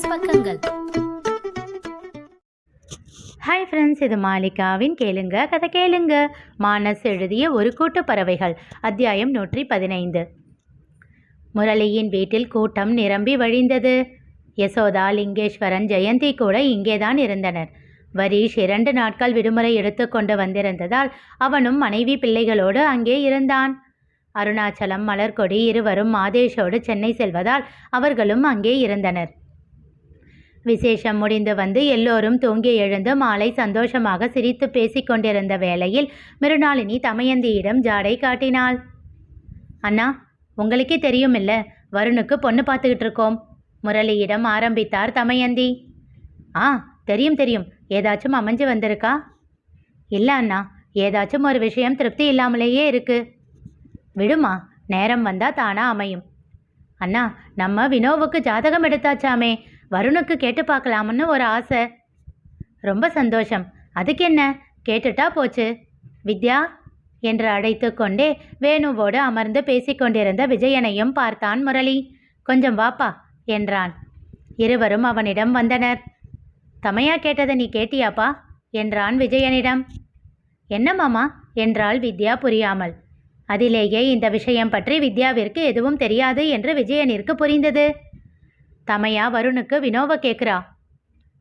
மானஸ் பக்கங்கள். Hi friends இது மாலிகாவின் கேளுங்க கதை கேளுங்க. மானஸ் எழுதிய ஒரு கூட்டு பறவைகள் அத்தியாயம் நூற்றி பதினைந்து. முரளியின் வீட்டில் கூட்டம் நிரம்பி வழிந்தது. யசோதா லிங்கேஸ்வரன் ஜெயந்தி கூட இங்கேதான் இருந்தனர். வரீஷ் இரண்டு நாட்கள் விடுமுறை எடுத்துக்கொண்டு வந்திருந்ததால் அவனும் மனைவி பிள்ளைகளோடு அங்கே இருந்தான். அருணாச்சலம் மலர்கொடி இருவரும் மாதேஷோடு சென்னை செல்வதால் அவர்களும் அங்கே இருந்தனர். விசேஷம் முடிந்து வந்து எல்லோரும் தூங்கி எழுந்து மாலை சந்தோஷமாக சிரித்து பேசிக் கொண்டிருந்த வேளையில் மிருணாளினி தமயந்தியிடம் ஜாடை காட்டினாள். அண்ணா உங்களுக்கே தெரியுமில்ல வருணுக்கு பொண்ணு பார்த்துக்கிட்டு இருக்கோம் முரளியிடம் ஆரம்பித்தார் தமயந்தி. ஆ தெரியும் தெரியும். ஏதாச்சும் அமைஞ்சு வந்திருக்கா? இல்லை அண்ணா. ஏதாச்சும் ஒரு விஷயம் திருப்தி இல்லாமலேயே இருக்கு. விடுமா நேரம் வந்தா தானா அமையும். அண்ணா நம்ம வினோவுக்கு ஜாதகம் எடுத்தாச்சாமே. வருணுக்கு கேட்டு பார்க்கலாம்னு ஒரு ஆசை. ரொம்ப சந்தோஷம். அதுக்கு என்ன? கேட்டுட்டா போச்சு. வித்யா? என்று அழைத்து கொண்டே வேணுவோடு அமர்ந்து பேசிக்கொண்டிருந்த விஜயனையும் பார்த்தான் முரளி. கொஞ்சம் வாப்பா என்றான். இருவரும் அவனிடம் வந்தனர். தமையா கேட்டதை நீ கேட்டியாப்பா? என்றான் விஜயனிடம். என்ன மாமா? என்றாள் வித்யா புரியாமல். அதிலேயே இந்த விஷயம் பற்றி வித்யாவிற்கு எதுவும் தெரியாது என்று விஜயனிற்கு புரிந்தது. தமையா வருணுக்கு வினோவ கேட்குறா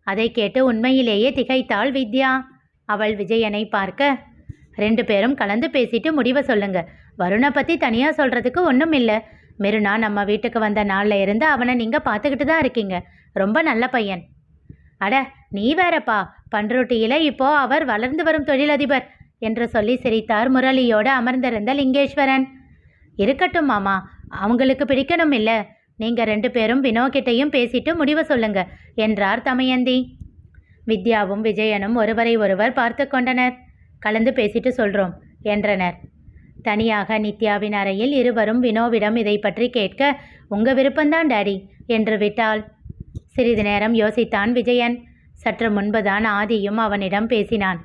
அதை கேட்டு உண்மையிலேயே திகைத்தாள் வித்யா. அவள் விஜயனை பார்க்க ரெண்டு பேரும் கலந்து பேசிட்டு முடிவை சொல்லுங்க. வருணை பற்றி தனியாக சொல்கிறதுக்கு ஒன்றும் இல்லை. மெருனா நம்ம வீட்டுக்கு வந்த நாளில் இருந்து அவனை நீங்கள் பார்த்துக்கிட்டு தான் இருக்கீங்க. ரொம்ப நல்ல பையன். அட நீ வேறப்பா. பன்ருட்டியில் இப்போ அவர் வளர்ந்து வரும் தொழிலதிபர் என்று சொல்லி சிரித்தார் முரளியோடு அமர்ந்திருந்த லிங்கேஸ்வரன். இருக்கட்டும் மாமா அவங்களுக்கு பிடிக்கணும் இல்லை. நீங்கள் ரெண்டு பேரும் வினோகிட்டையும் பேசிட்டு முடிவு சொல்லுங்க என்றார் தமயந்தி. வித்யாவும் விஜயனும் ஒருவரை ஒருவர் பார்த்து கொண்டனர். கலந்து பேசிட்டு சொல்கிறோம் என்றனர். தனியாக நித்யாவின் அறையில் இருவரும் வினோவிடம் இதை பற்றி கேட்க உங்க விருப்பம்தான் டாடி என்று விட்டாள். சிறிது நேரம் யோசித்தான் விஜயன். சற்று முன்புதான் ஆதியும் அவனிடம் பேசினான்.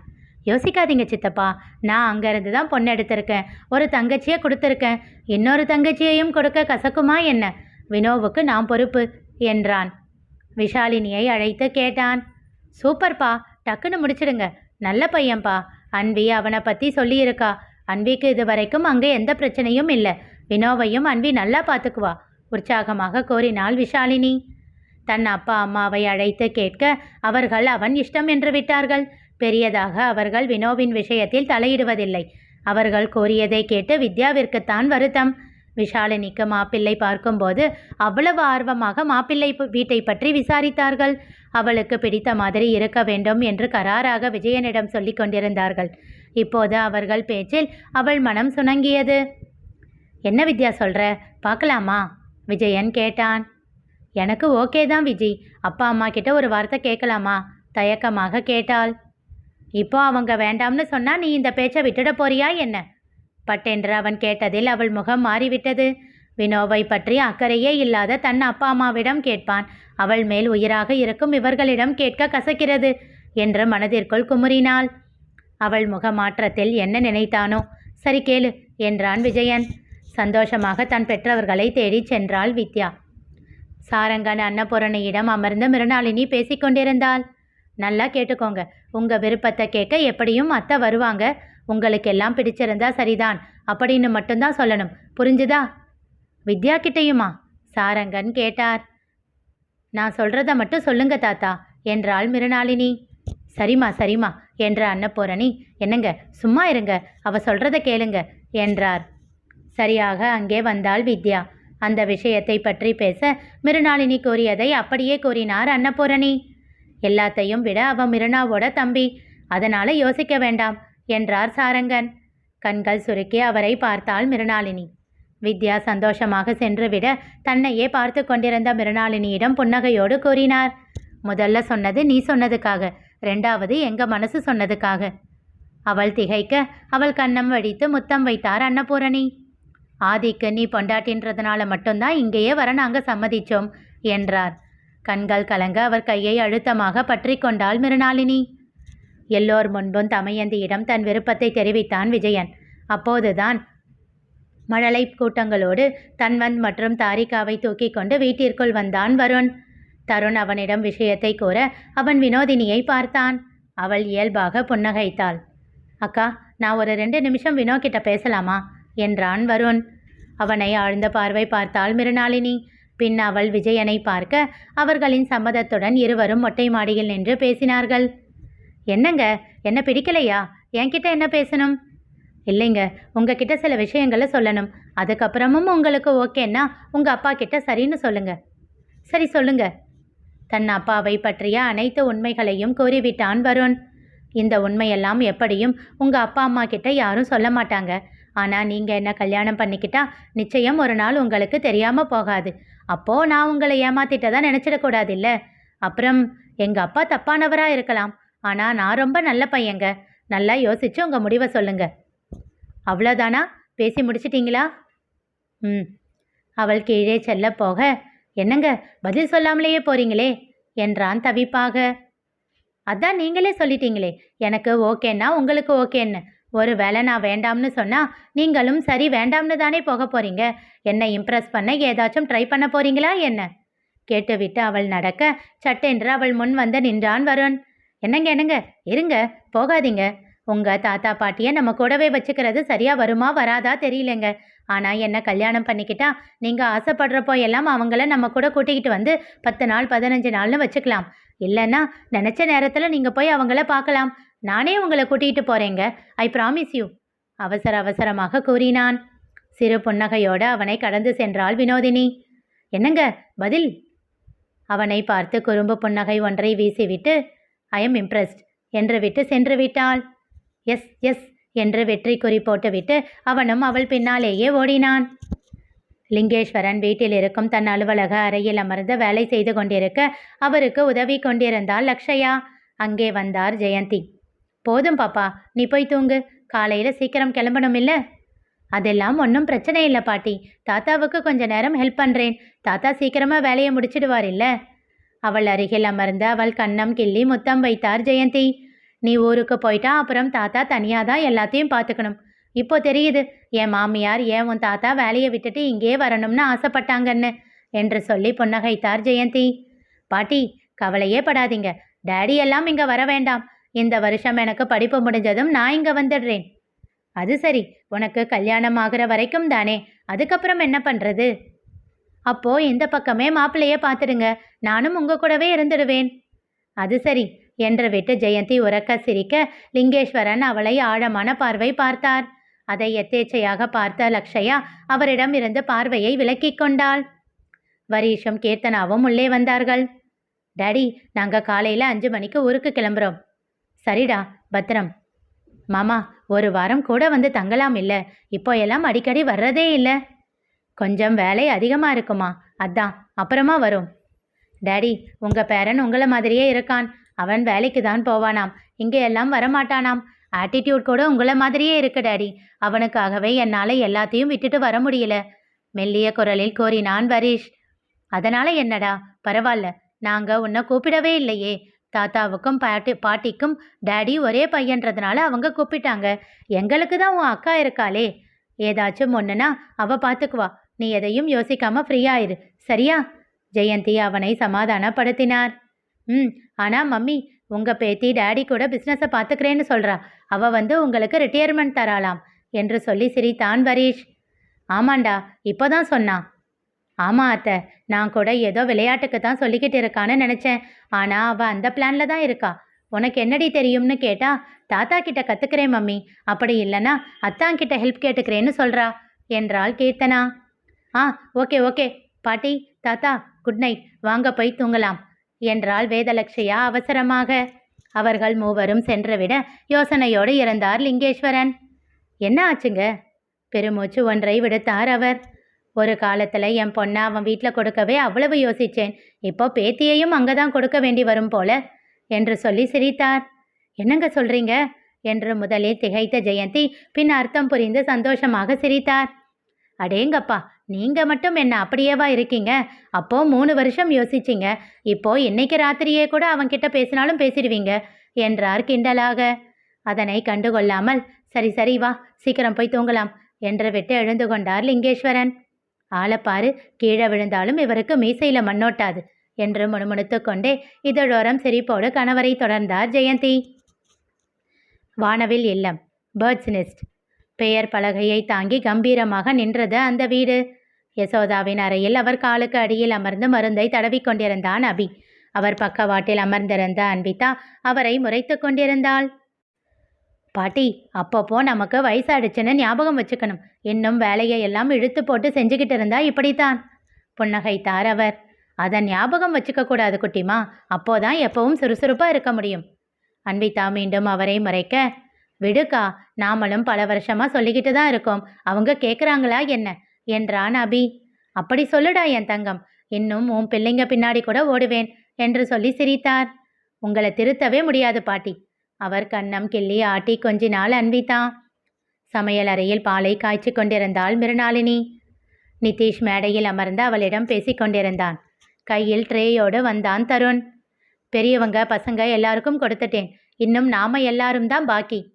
யோசிக்காதீங்க சித்தப்பா. நான் அங்கேருந்து தான் பொண்ணு எடுத்திருக்கேன். ஒரு தங்கச்சியை கொடுத்துருக்கேன். இன்னொரு தங்கச்சியையும் கொடுக்க கசக்குமா என்ன? வினோவுக்கு நான் பொறுப்பு என்றான். விஷாலினியை அழைத்து கேட்டான். சூப்பர்ப்பா டக்குன்னு முடிச்சிடுங்க. நல்ல பையன்பா. அன்வி அவனை பற்றி சொல்லியிருக்கா. அன்விக்கு இது வரைக்கும் அங்கே எந்த பிரச்சனையும் இல்லை. வினோவையும் அன்வி நல்லா பார்த்துக்குவா உற்சாகமாக கோரினாள் விஷாலினி. தன் அப்பா அம்மாவை அழைத்து கேட்க அவர்கள் அவன் இஷ்டம் என்று விட்டார்கள். பெரியதாக அவர்கள் வினோவின் விஷயத்தில் தலையிடுவதில்லை. அவர்கள் கோரியதை கேட்டு வித்யாவிற்குத்தான் வருத்தம். விஷாலினிக்கு மாப்பிள்ளை பார்க்கும்போது அவ்வளவு ஆர்வமாக மாப்பிள்ளை வீட்டை பற்றி விசாரித்தார்கள். அவளுக்கு பிடித்த மாதிரி இருக்க வேண்டும் என்று கராராக விஜயனிடம் சொல்லிக் கொண்டிருந்தார்கள். இப்போது அவர்கள் பேச்சில் அவள் மனம் சுணங்கியது. என்ன வித்யா சொல்ற? பார்க்கலாமா? விஜயன் கேட்டான். எனக்கு ஓகே தான் விஜி. அப்பா அம்மா கிட்ட ஒரு வார்த்தை கேட்கலாமா? தயக்கமாக கேட்டாள். இப்போ அவங்க வேண்டாம்னு சொன்னா நீ இந்த பேச்சை விட்டுட போறியா என்ன? பட்டென்று அவன் கேட்டதில் அவள் முகம் மாறிவிட்டது. வினோவை பற்றி அக்கறையே இல்லாத தன் அப்பா அம்மாவிடம் கேட்பான். அவள் மேல் உயிராக இருக்கும் இவர்களிடம் கேட்க கசக்கிறது என்று மனதிற்குள் குமுறினாள். அவள் முகமாற்றத்தில் என்ன நினைத்தானோ? சரி கேளு என்றான் விஜயன். சந்தோஷமாக தன் பெற்றவர்களை தேடிச் சென்றாள் வித்யா. சாரங்கன் அன்னபூரணியிடம் அமர்ந்து மிருணாளினி பேசிக்கொண்டிருந்தாள் நல்லா கேட்டுக்கோங்க. உங்கள் விருப்பத்தை கேட்க எப்படியும் அத்தை வருவாங்க. உங்களுக்கு எல்லாம் பிடிச்சிருந்தா சரிதான். அப்படின்னு மட்டும்தான் சொல்லணும். புரிஞ்சுதா? வித்யா கிட்டேயுமா? சாரங்கன் கேட்டார். நான் சொல்றத மட்டும் சொல்லுங்க தாத்தா என்றாள் மிருணாளினி சரிம்மா சரிம்மா என்ற அன்னபூரணி. என்னங்க சும்மா இருங்க அவ சொல்றத கேளுங்க என்றார். சரியாக அங்கே வந்தாள் வித்யா. அந்த விஷயத்தை பற்றி பேச மிருணாளினி கூறியதை அப்படியே கூறினார் அன்னபூரணி. எல்லாத்தையும் விட அவ மிருணாவோட தம்பி. அதனால யோசிக்க வேண்டாம். என்றார் சாரங்கன். கண்கள் சுருக்கி அவரை பார்த்தாள் மிருணாளினி வித்யா சந்தோஷமாக சென்றுவிட தன்னையே பார்த்து கொண்டிருந்த மிருணாளினியிடம் புன்னகையோடு கூறினார். முதல்ல சொன்னது நீ சொன்னதுக்காக ரெண்டாவது எங்க மனசு சொன்னதுக்காக. அவள் திகைக்க அவள் கண்ணம் வடித்து முத்தம் வைத்தார் அன்னபூரணி. ஆதிக்கு நீ பொண்டாட்டின்றதுனால மட்டும்தான் இங்கேயே வர நாங்க சம்மதிச்சோம் என்றார். கண்கள் கலங்க அவர் கையை அழுத்தமாக பற்றி கொண்டாள் மிருணாளினி எல்லோர் முன்பும் தமயந்தியிடம் தன் விருப்பத்தை தெரிவித்தான் விஜயன். அப்போதுதான் மழலை கூட்டங்களோடு தன்வந்த் மற்றும் தாரிகாவை தூக்கி கொண்டு வீட்டிற்குள் வந்தான் வருண். தருண் அவனிடம் விஷயத்தை கூற அவன் வினோதினியை பார்த்தான். அவள் இயல்பாக புன்னகைத்தாள். அக்கா நான் ஒரு ரெண்டு நிமிஷம் வினோ கிட்ட பேசலாமா? என்றான் வருண். அவனை ஆழ்ந்த பார்வை பார்த்தாள் மிருணாளினி பின் அவள் விஜயனை பார்க்க அவர்களின் சம்மதத்துடன் இருவரும் மொட்டை மாடியில் நின்று பேசினார்கள். என்னங்க? என்ன பிடிக்கலையா? என்கிட்ட என்ன பேசணும்? இல்லைங்க. உங்ககிட்ட சில விஷயங்களை சொல்லணும். அதுக்கப்புறமும் உங்களுக்கு ஓகேன்னா உங்கள் அப்பா கிட்ட சரின்னு சொல்லுங்க. சரி சொல்லுங்க. தன் அப்பாவை பற்றிய அனைத்து உண்மைகளையும் கூறிவிட்டான் வருண். இந்த உண்மையெல்லாம் எப்படியும் உங்கள் அப்பா அம்மா கிட்ட யாரும் சொல்ல மாட்டாங்க. ஆனால் நீங்கள் என்ன கல்யாணம் பண்ணிக்கிட்டா நிச்சயம் ஒரு நாள் உங்களுக்கு தெரியாமல் போகாது. அப்போது நான் உங்களை ஏமாத்திட்டதான் நினச்சிடக்கூடாது இல்லை? அப்புறம் எங்கள் அப்பா தப்பானவராக இருக்கலாம். ஆனால் நான் ரொம்ப நல்ல பையங்க நல்லா யோசிச்சு உங்கள் முடிவை சொல்லுங்க. அவ்வளோதானா பேசி முடிச்சிட்டிங்களா? ம். அவள் கீழே செல்ல போக என்னங்க பதில் சொல்லாமலேயே போறீங்களே? என்றான் தவிப்பாக. அதான் நீங்களே சொல்லிட்டீங்களே எனக்கு ஓகேன்னா உங்களுக்கு ஓகேன்னு. ஒரு வேளை நான் வேண்டாம்னு சொன்னா நீங்களும் சரி வேண்டாம்னு தானே போக போறீங்க? என்னை இம்ப்ரெஸ் பண்ண ஏதாச்சும் ட்ரை பண்ண போறீங்களா என்ன? கேட்டுவிட்டு அவள் நடக்க சட்டென்று அவள் முன் வந்து நின்றான் வருண். என்னங்க என்னங்க? இருங்க போகாதீங்க. உங்கள் தாத்தா பாட்டியை நம்ம கூடவே வச்சுக்கிறது சரியாக வருமா வராதா தெரியலங்க. ஆனால் என்ன கல்யாணம் பண்ணிக்கிட்டா நீங்கள் ஆசைப்படுறப்போ எல்லாம் அவங்கள நம்ம கூட கூட்டிக்கிட்டு வந்து பத்து நாள் பதினஞ்சு நாள்னு வச்சுக்கலாம். இல்லைன்னா நினச்ச நேரத்தில் நீங்கள் போய் அவங்கள பார்க்கலாம். நானே உங்களை கூட்டிகிட்டு போகிறேங்க ஐ ப்ராமிஸ் யூ அவசர அவசரமாக கூறினான். சிறு புன்னகையோடு அவனை கடந்து சென்றாள் வினோதினி. என்னங்க பதில்? அவனை பார்த்து குறும்பு புன்னகை ஒன்றை வீசிவிட்டு ஐ எம் இம்ப்ரெஸ்ட் என்று விட்டு சென்று விட்டாள். எஸ் எஸ் என்று வெற்றி குறி போட்டுவிட்டு அவனும் அவள் பின்னாலேயே ஓடினான். லிங்கேஸ்வரன் வீட்டில் இருக்கும் தன் அலுவலக அறையில் அமர்ந்து வேலை செய்து கொண்டிருக்க அவருக்கு உதவி கொண்டிருந்தாள் லக்ஷயா. அங்கே வந்தார் ஜெயந்தி. போதும் பாப்பா நீ போய் தூங்கு. காலையில் சீக்கிரம் கிளம்பணும் இல்லை அதெல்லாம் ஒன்றும் பிரச்சனை இல்லை பாட்டி. தாத்தாவுக்கு கொஞ்ச நேரம் ஹெல்ப் பண்ணுறேன் தாத்தா சீக்கிரமாக வேலையை முடிச்சிடுவார் இல்லை? அவள் அருகில் அமர்ந்து அவள் கண்ணம் கிள்ளி முத்தம் வைத்தார் ஜெயந்தி. நீ ஊருக்கு போயிட்டா அப்புறம் தாத்தா தனியாக தான் எல்லாத்தையும் பார்த்துக்கணும். இப்போ தெரியுது என் மாமியார் ஏன் உன் தாத்தா வேலையை விட்டுட்டு இங்கே வரணும்னு ஆசைப்பட்டாங்கன்னு என்று சொல்லி புன்னகைத்தார் ஜெயந்தி. பாட்டி கவலையே படாதீங்க. டேடி எல்லாம் இங்கே வர வேண்டாம். இந்த வருஷம் எனக்கு படிப்பு முடிஞ்சதும் நான் இங்கே வந்துடுறேன். அது சரி. உனக்கு கல்யாணம் ஆகிற வரைக்கும் தானே. அதுக்கப்புறம் என்ன பண்ணுறது அப்போ இந்த பக்கமே மாப்பிள்ளையே பார்த்துடுங்க. நானும் உங்க கூடவே இருந்துடுவேன். அது சரி என்று விட்டு ஜெயந்தி உறக்க சிரிக்க லிங்கேஸ்வரன் அவளை ஆழமான பார்வை பார்த்தார். அதை எத்தேச்சையாக பார்த்த லக்ஷயா அவரிடம் இருந்து பார்வையை விலக்கிக் கொண்டாள். வரீஷும் கீர்த்தனாவும் உள்ளே வந்தார்கள். டாடி நாங்கள் காலையில் அஞ்சு மணிக்கு ஊருக்கு கிளம்புறோம். சரிடா பத்திரம். மாமா ஒரு வாரம் கூட வந்து தங்கலாம் இல்லை. இப்போ எல்லாம் அடிக்கடி வர்றதே இல்லை. கொஞ்சம் வேலை அதிகமாக இருக்குமா? அதான் அப்புறமா வரும். டேடி உங்கள் பேரன் உங்களை மாதிரியே இருக்கான். அவன் வேலைக்கு தான் போவானாம். இங்கே எல்லாம் வரமாட்டானாம். ஆட்டிடியூட் கூட உங்களை மாதிரியே இருக்கு டேடி. அவனுக்காகவே என்னால் எல்லாத்தையும் விட்டுட்டு வர முடியல. மெல்லிய குரலில் கோரினான் வரீஷ். அதனால் என்னடா? பரவாயில்ல நாங்கள் உன்னை கூப்பிடவே இல்லையே. தாத்தாவுக்கும் பாட்டி பாட்டிக்கும் டேடி ஒரே பையன்றதுனால அவங்க கூப்பிட்டாங்க. எங்களுக்கு தான் உன் அக்கா இருக்காளே. ஏதாச்சும் ஒன்றுனா அவள் பார்த்துக்குவா நீ எதையும் யோசிக்காம ஃப்ரீயாயிரு சரியா? ஜெயந்தி அவனை சமாதானப்படுத்தினார். ம் ஆனால் மம்மி உங்கள் பேத்தி டேடி கூட பிஸ்னஸை பார்த்துக்கிறேன்னு சொல்கிறா அவ வந்து உங்களுக்கு ரிட்டையர்மெண்ட் தராளாம் என்று சொல்லி சிரித்தான் வரீஷ். ஆமாண்டா இப்போதான் சொன்னான் ஆமாம் அத்தை நான் கூட ஏதோ விளையாட்டுக்கு தான் சொல்லிக்கிட்டு இருக்கான்னு நினச்சேன். ஆனால் அவள் அந்த பிளானில் தான் இருக்கா. உனக்கு என்னடி தெரியும்னு கேட்டா தாத்தா கிட்ட கற்றுக்கிறேன் மம்மி. அப்படி இல்லைன்னா அத்தாங்கிட்ட ஹெல்ப் கேட்டுக்கிறேன்னு சொல்கிறா என்றாள் கீர்த்தனா. ஆ ஓகே ஓகே. பாட்டி தாத்தா குட் நைட். வாங்க போய் தூங்கலாம். என்றாள் வேதலட்சையா அவசரமாக. அவர்கள் மூவரும் சென்றுவிட யோசனையோடு இறந்தார் லிங்கேஸ்வரன். என்ன ஆச்சுங்க? பெருமூச்சு ஒன்றை விடுத்தார் அவர். ஒரு காலத்தில் என் பொண்ணை அவன் வீட்டில் கொடுக்கவே அவ்வளவு யோசித்தேன் இப்போ பேத்தியையும் அங்கே தான் கொடுக்க வேண்டி வரும் போல என்று சொல்லி சிரித்தார். என்னங்க சொல்கிறீங்க என்று முதலில் திகைத்த ஜெயந்தி பின் அர்த்தம் புரிந்து சந்தோஷமாக சிரித்தார். அடேங்கப்பா நீங்கள் மட்டும் என்ன அப்படியேவா இருக்கீங்க? அப்போ மூணு வருஷம் யோசிச்சிங்க. இப்போ இன்னைக்கு ராத்திரியே கூட அவன்கிட்ட பேசினாலும் பேசிடுவீங்க என்றார் கிண்டலாக. அதனை கண்டுகொள்ளாமல் சரி சரி வா சீக்கிரம் போய் தூங்கலாம் என்று விட்டு எழுந்து கொண்டார் லிங்கேஸ்வரன். ஆளப்பாரு கீழே விழுந்தாலும் இவருக்கு மீசையில மண்ணோட்டாது என்று முணுமுணுத்து கொண்டே இதழோரம் சிரிப்போடு கணவரை தொடர்ந்தார் ஜெயந்தி. வானவில் இல்லம். பேர்ட்ஸ் நெஸ்ட் பெயர் பலகையை தாங்கி கம்பீரமாக நின்றது அந்த வீடு. யசோதாவின் அறையில் அவர் காலுக்கு அடியில் அமர்ந்து மருந்தை தடவிக் கொண்டிருந்தான் அபி. அவர் பக்கவாட்டில் அமர்ந்திருந்த அன்பிதா அவரை முறைத்து கொண்டிருந்தாள். பாட்டி அப்பப்போ நமக்கு வயசாயிடுச்சுன்னு ஞாபகம் வச்சுக்கணும். இன்னும் வேலையை எல்லாம் இழுத்து போட்டு செஞ்சுக்கிட்டு இருந்தா இப்படித்தான். புன்னகைத்தார் அவர். அதை ஞாபகம் வச்சுக்க கூடாது குட்டிமா. அப்போதான் எப்பவும் சுறுசுறுப்பாக இருக்க முடியும். அன்பிதா மீண்டும் அவரை முறைக்க விடுக்கா நாமளும் பல வருஷமா சொல்லிக்கிட்டு தான் இருக்கோம். அவங்க கேட்குறாங்களா என்ன? என்றான் அபி. அப்படி சொல்லுடா என் தங்கம். இன்னும் உன் பிள்ளைங்க பின்னாடி கூட ஓடுவேன் என்று சொல்லி சிரித்தார். உங்களை திருத்தவே முடியாது பாட்டி. அவர் கண்ணம் கிள்ளி ஆட்டி கொஞ்ச நாள் அன்பித்தான் சமையல் அறையில் பாலை காய்ச்சி கொண்டிருந்தாள் மிருணாளினி நிதிஷ் மேடையில் அமர்ந்து அவளிடம் பேசிக் கொண்டிருந்தான். கையில் ட்ரேயோடு வந்தான் தருண். பெரியவங்க பசங்க எல்லாருக்கும் கொடுத்துட்டேன். இன்னும் நாம எல்லாரும் தான் பாக்கி.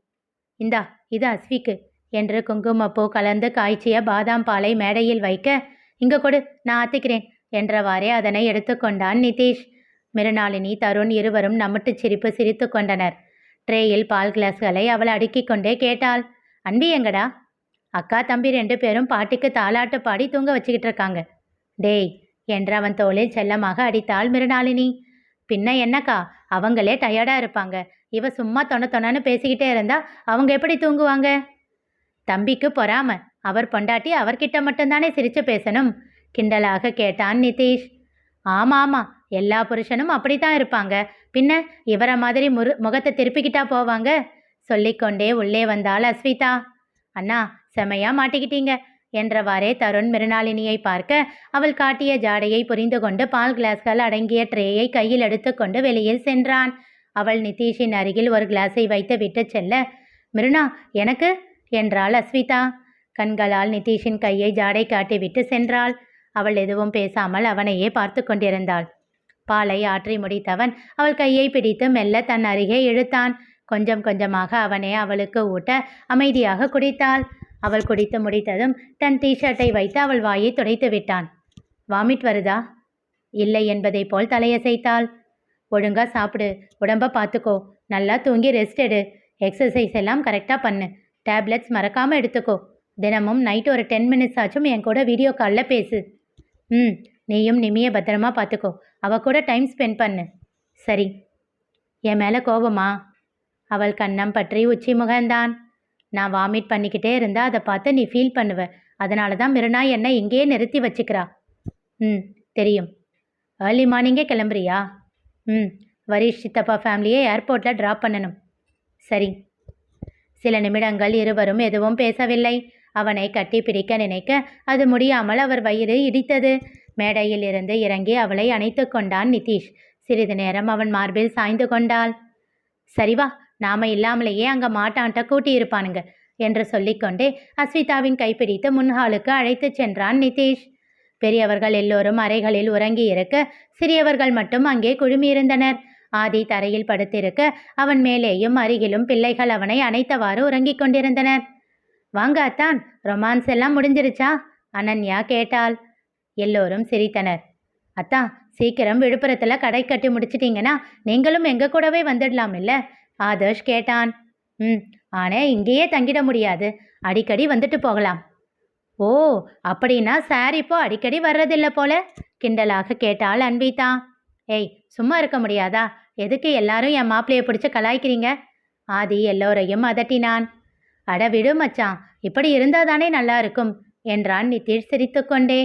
இந்தா இது அஸ்விக்கு. என்று குங்குமப்பூ கலந்து காய்ச்சிய பாதாம் பாலை மேடையில் வைக்க இங்க கொடு நான் ஆத்துக்கிறேன் என்றவாறே அதனை எடுத்துக்கொண்டான் நிதிஷ். மிருணாளினி தருண் இருவரும் நம்மட்டுச் சிரிப்பு சிரித்து கொண்டனர். ட்ரேயில் பால் கிளாஸ்களை அவள் அடுக்கிக் கொண்டே கேட்டாள் அன்பி எங்கடா? அக்கா தம்பி ரெண்டு பேரும் பாட்டிக்கு தாலாட்டு பாடி தூங்க வச்சுக்கிட்டு இருக்காங்க. டேய் என்று அவன் தோளில் செல்லமாக அடித்தாள் மிருணாளினி பின்ன என்னக்கா? அவங்களே டயர்டாக இருப்பாங்க. இவ சும்மா தொண தொணன்னு பேசிக்கிட்டே இருந்தா அவங்க எப்படி தூங்குவாங்க? தம்பிக்கு பொறாம. அவர் பொண்டாட்டி அவர்கிட்ட மட்டும்தானே சிரிச்சு பேசணும்? கிண்டலாக கேட்டான் நிதிஷ். ஆமா ஆமா எல்லா புருஷனும் அப்படித்தான் இருப்பாங்க. பின்ன இவரை மாதிரி முரு முகத்தை திருப்பிக்கிட்டா போவாங்க? சொல்லிக்கொண்டே உள்ளே வந்தாள் அஸ்விதா. அண்ணா செமையா மாட்டிக்கிட்டீங்க. என்றவாறே தருண் மிருணாளினியை பார்க்க அவள் காட்டிய ஜாடையை புரிந்து கொண்டு பால் கிளாஸ்கள் அடங்கிய ட்ரேயை கையில் எடுத்துக்கொண்டு வெளியில் சென்றான். அவள் நிதிஷின் அருகில் ஒரு கிளாஸை வைத்து விட்டு செல்ல மிருணா எனக்கு என்றாள் அஸ்விதா. கண்களால் நிதிஷின் கையை ஜாடை காட்டிவிட்டு சென்றாள். அவள் எதுவும் பேசாமல் அவனையே பார்த்து கொண்டிருந்தாள். பாலை ஆற்றி முடித்தவன் அவள் கையை பிடித்து மெல்ல தன் அருகே இழுத்தான். கொஞ்சம் கொஞ்சமாக அவனே அவளுக்கு ஊட்ட அமைதியாக குடித்தாள். அவள் குடித்து முடித்ததும் தன் டிஷர்ட்டை வைத்து அவள் வாயை துடைத்து விட்டான். வாமிட் வருதா? இல்லை என்பதை போல் தலையசைத்தாள். ஒழுங்கா சாப்பிடு உடம்ப பார்த்துக்கோ நல்லா தூங்கி ரெஸ்ட் எடு. எக்ஸசைஸ் எல்லாம் கரெக்டாக பண்ணு. டேப்லெட்ஸ் மறக்காமல் எடுத்துக்கோ. தினமும் நைட் ஒரு டென் மினிட்ஸ் ஆச்சும் என் கூட வீடியோ காலில் பேசு. ம் நீயும் நிமியை பத்திரமா பார்த்துக்கோ. அவ கூட டைம் ஸ்பெண்ட் பண்ணு. சரி. என் மேலே கோபமா அவள் கண்ணம் பற்றி உச்சி முகந்தான் நான் வாமிட் பண்ணிக்கிட்டே இருந்தா அதை பார்த்து நீ ஃபீல் பண்ணுவ. அதனால தான் மிருனா என்னை இங்கேயே நிறுத்தி வச்சுக்கிறா. ம் தெரியும். ஏர்லி மார்னிங்கே கிளம்புறியா? ம் வரிஷ் சித்தப்பா ஃபேமிலியை ஏர்போர்ட்டில் ட்ராப் பண்ணணும். சரி. சில நிமிடங்கள் இருவரும் எதுவும் பேசவில்லை. அவனை கட்டி பிடிக்க நினைக்க அது முடியாமல் அவர் வயிறு இடித்தது. மேடையில் இருந்து இறங்கி அவளை அணைத்து கொண்டான் நிதிஷ். சிறிது நேரம் அவன் மார்பில் சாய்ந்து கொண்டாள். சரி வா நாம இல்லாமலேயே அங்க மாட்டான்ட்ட கூட்டியிருப்பானுங்க என்று சொல்லிக்கொண்டே அஸ்விதாவின் கைப்பிடித்து முன்ஹாலுக்கு அழைத்துச் சென்றான் நிதிஷ். பெரியவர்கள் எல்லோரும் அறைகளில் உறங்கி இருக்க சிறியவர்கள் மட்டும் அங்கே குழுமியிருந்தனர். ஆதி தரையில் படுத்திருக்க அவன் மேலேயும் அருகிலும் பிள்ளைகள் அவனை அணைத்தவாறு உறங்கிக் கொண்டிருந்தனர். வாங்க அத்தான் ரொமான்ஸ் எல்லாம் முடிஞ்சிருச்சா? அனன்யா கேட்டாள். எல்லோரும் சிரித்தனர். அத்தா சீக்கிரம் விழுப்புரத்தில் கடை கட்டி முடிச்சிட்டிங்கன்னா நீங்களும் எங்க கூடவே வந்துடலாம் இல்லை ஆதர்ஷ் கேட்டான். ம் ஆனே இங்கேயே தங்கிட முடியாது. அடிக்கடி வந்துட்டு போகலாம். ஓ அப்படின்னா சார் இப்போ அடிக்கடி வர்றதில்ல போல? கிண்டலாக கேட்டாள் அன்விதா. ஏய் சும்மா இருக்க முடியாதா? எதுக்கு எல்லாரும் என் மாப்பிளையை பிடிச்சி கலாய்க்கிறீங்க? ஆதி எல்லோரையும் அதட்டினான். அட விடு மச்சான் இப்படி இருந்தால் தானே நல்லா இருக்கும் என்றான் நிதிஷ் சிரித்துக்கொண்டே.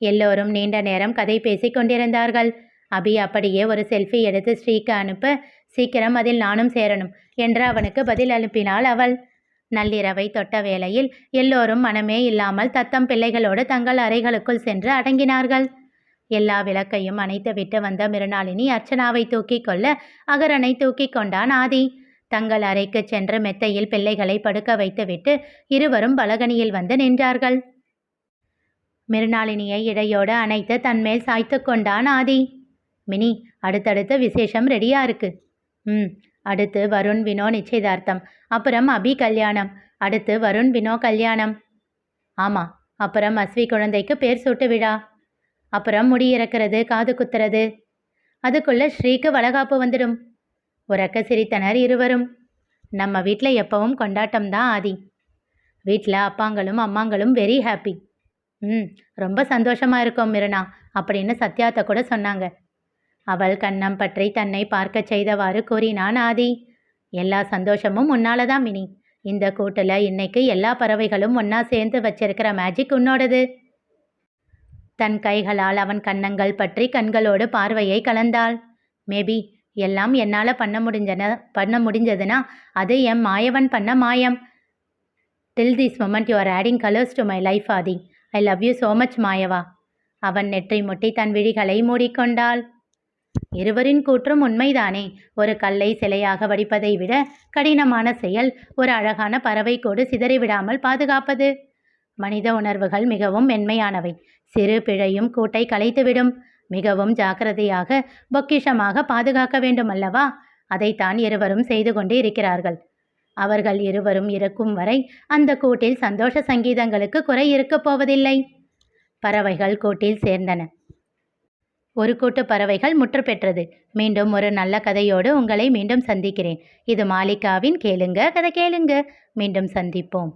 எல்லோரும் நீண்ட நேரம் கதை பேசிக் கொண்டிருந்தார்கள் அபி அப்படியே ஒரு செல்ஃபி எடுத்து ஸ்ரீக்கு அனுப்ப சீக்கிரம் அதில் நானும் சேரணும் என்று அவனுக்கு பதில் அனுப்பினாள் அவள். நள்ளிரவை தொட்ட வேளையில் எல்லோரும் மனமே இல்லாமல் தத்தம் பிள்ளைகளோடு தங்கள் அறைகளுக்குள் சென்று அடங்கினார்கள். எல்லா விளக்கையும் அணைத்துவிட்டு வந்த மிருணாளினி அர்ச்சனாவை தூக்கி கொள்ள அகரனை தூக்கிக் கொண்டான் ஆதி. தங்கள் அறைக்கு சென்று மெத்தையில் பிள்ளைகளை படுக்க வைத்துவிட்டு இருவரும் பலகனியில் வந்து நின்றார்கள். மிருணாளினியை இடையோடு அணைத்து தன்மேல் சாய்த்து கொண்டான் ஆதி. மினி அடுத்தடுத்த விசேஷம் ரெடியா இருக்கு. ம். அடுத்து வருண் வினோ நிச்சயதார்த்தம். அப்புறம் அபி கல்யாணம். அடுத்து வருண் வினோ கல்யாணம். ஆமாம் அப்புறம் அஸ்வி குழந்தைக்கு பேர் சூட்டு விழா. அப்புறம் முடி இறக்கிறது காது குத்துறது. அதுக்குள்ள ஸ்ரீக்கு வளகாப்பு வந்துடும். உறக்க சிரித்தனர் இருவரும். நம்ம வீட்டில் எப்பவும் கொண்டாட்டம் தான் ஆதி. வீட்டில் அப்பாங்களும் அம்மாங்களும் வெரி ஹாப்பி ம். ரொம்ப சந்தோஷமாக இருக்கோம் மிருனா அப்படின்னு சத்யாத்தை கூட சொன்னாங்க. அவள் கண்ணம் பற்றி தன்னை பார்க்கச் செய்தவாறு கூறினான் ஆதி. எல்லா சந்தோஷமும் உன்னால தான் மினி. இந்த கூட்டில் இன்னைக்கு எல்லா பறவைகளும் ஒன்றா சேர்ந்து வச்சிருக்கிற மேஜிக் உன்னோடது. தன் கைகளால் அவன் கன்னங்கள் பற்றி கண்களோடு பார்வையை கலந்தாள். மேபி எல்லாம் என்னால் பண்ண முடிஞ்சன பண்ண முடிஞ்சதுன்னா அது என் மாயவன் பண்ண மாயம். Till this moment you are adding colours to my life Aadhi. I love you so much மாயவா. அவன் நெற்றி முட்டி தன் விழிகளை மூடிக்கொண்டாள். இருவரின் கூற்றும் உண்மைதானே. ஒரு கல்லை சிலையாக வடிப்பதை விட கடினமான செயல் ஒரு அழகான பறவை கோடு சிதறிவிடாமல் பாதுகாப்பது. மனித உணர்வுகள் மிகவும் மென்மையானவை. சிறு பிழையும் கூட்டை கலைத்துவிடும். மிகவும் ஜாக்கிரதையாக பொக்கிஷமாக பாதுகாக்க வேண்டும் அல்லவா அதைத்தான் இருவரும் செய்து கொண்டு இருக்கிறார்கள். அவர்கள் இருவரும் இருக்கும் வரை அந்த கூட்டில் சந்தோஷ சங்கீதங்களுக்கு குறை இருக்கப் போவதில்லை. பறவைகள் கூட்டில் சேர்ந்தன. ஒரு கூட்டு பறவைகள் முற்று பெற்றது. மீண்டும் ஒரு நல்ல கதையோடு உங்களை மீண்டும் சந்திக்கிறேன். இது மாலிகாவின் கேளுங்க கதை கேளுங்க. மீண்டும் சந்திப்போம்.